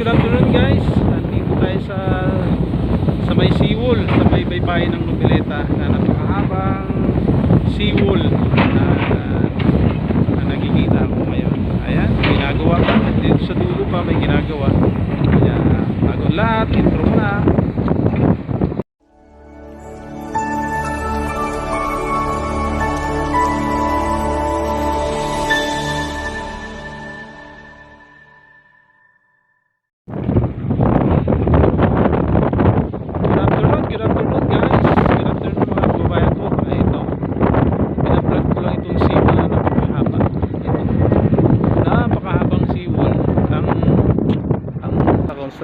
good afternoon guys. Nandito tayo sa sa may seawall, sa may baybayin ng Noveleta na napakahabang seawall na, na nakikita ko ngayon. Ayan, ginagawa pa. Dito sa dulo pa may ginagawa. Ayan, bago lahat, intro na.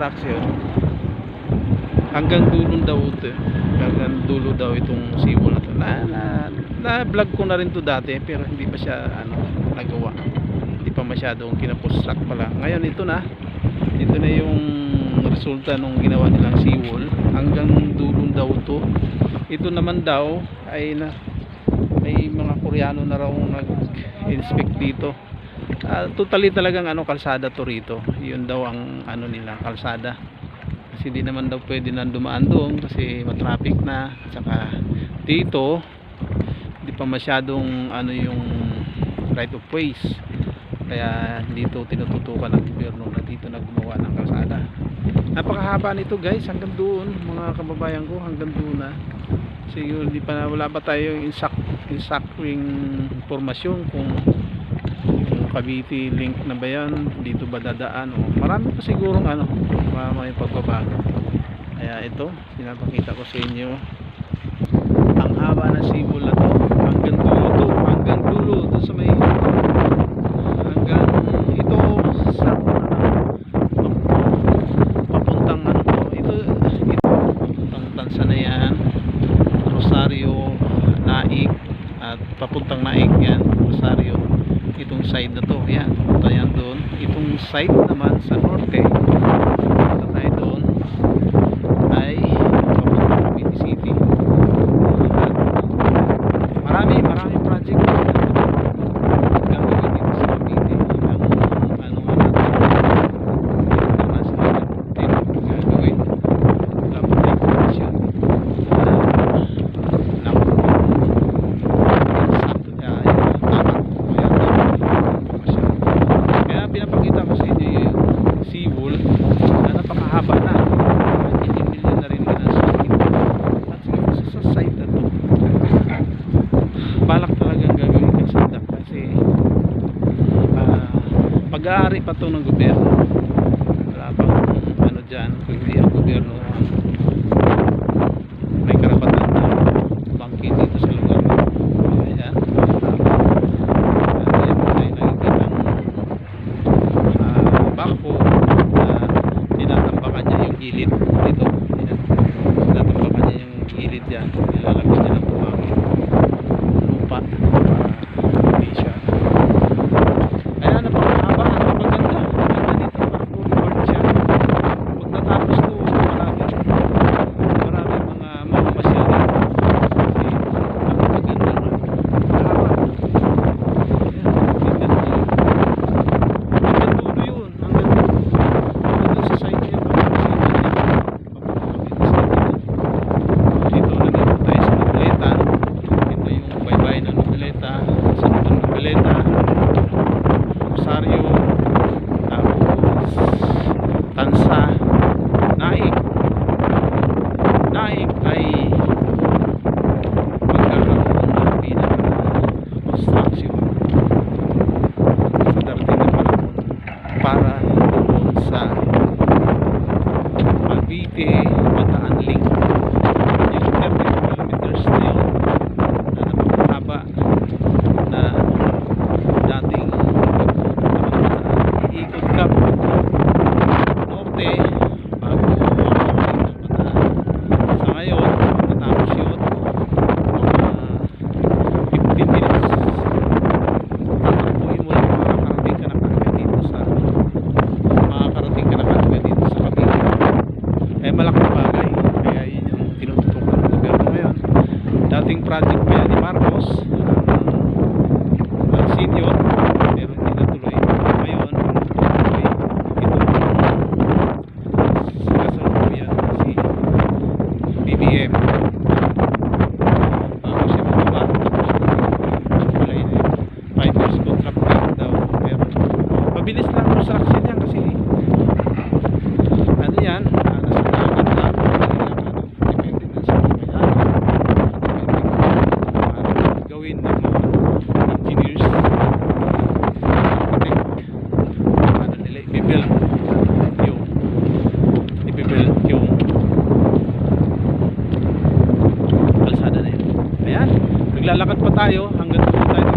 Sa construction. Hanggang dulo daw ito. Hanggang dulo daw itong seawall na to. Na, na, na vlog ko na rin to dati pero hindi pa siya ano, nagawa. Hindi pa masyadong kinapostruct pala. Ngayon ito na. Ito na yung resulta nung ginawa nilang seawall hanggang dulong daw to ito naman daw ay na may mga koreano na raw nag-inspect dito Ah, totally talagang ano kalsada to rito. Yun daw ang ano nila kalsada. Kasi di naman daw pwede na dumaan doon kasi matraffic na. Saka dito di pa masyadong ano yung right of ways. Kaya dito tinututukan ng gobyerno na dito na gumawa ng kalsada. Napakahaba nito guys. Hanggang doon mga kababayan ko hanggang doon na. Siguro hindi pa wala pa tayo yung exact exacting informasyon kung kung Cavite link na ba yan? Dito ba dadaan? O marami pa sigurong ano may pagbabago. Kaya ito pinapakita ko sa inyo. Ang haba ng sibol na to hanggang dulo to hanggang dulo to sa may hanggang ito sa papuntang ano to ito ito papuntang Tansanayan Rosario Naik at papuntang Naik yan side na to. Yan papunta yan doon. Itong side naman sa norte papunta tayo doon ay papuntang Cavite City at marami marami project gagawin dito sa Cavite ang ano nga natin tama sila dito gagawin dapat ay komisyon na sakto niya ay tama kaya dapat komisyon kaya pinapakita ko sa inyo yung seawall na napakahaba na 18 million na rin ginasakit at siguro sa, sa site na to balak talagang gagawin kalsada kasi ah, pag-aari pa to ng gobyerno. Wala pang ano dyan kung hindi ang gobyerno ang may karapatan na bangkin dito sa lugar na ayan tayo nakikita ng ah, bako na tinatambakan niya yung gilid dito. Ayan tinatambakan niya yung gilid dyan. Nilalagyan niya project po ni Marcos. lalakad pa tayo hanggang doon tayo.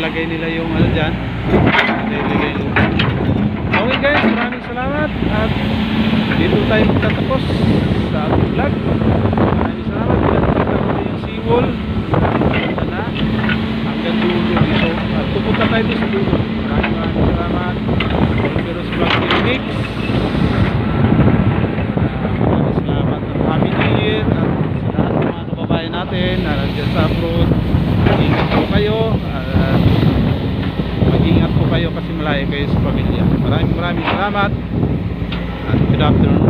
ilalagay nila yung ano dyan. Ilalagay nila. Okay guys. Maraming salamat. At dito tayo magtatapos sa ating vlog. Maraming salamat. Pinatapos ako yung seawall punta na. Hanggang dulo dito. At pupunta tayo sa dulo. Maraming maraming salamat. Oliveros Vlog Phoenix good afternoon.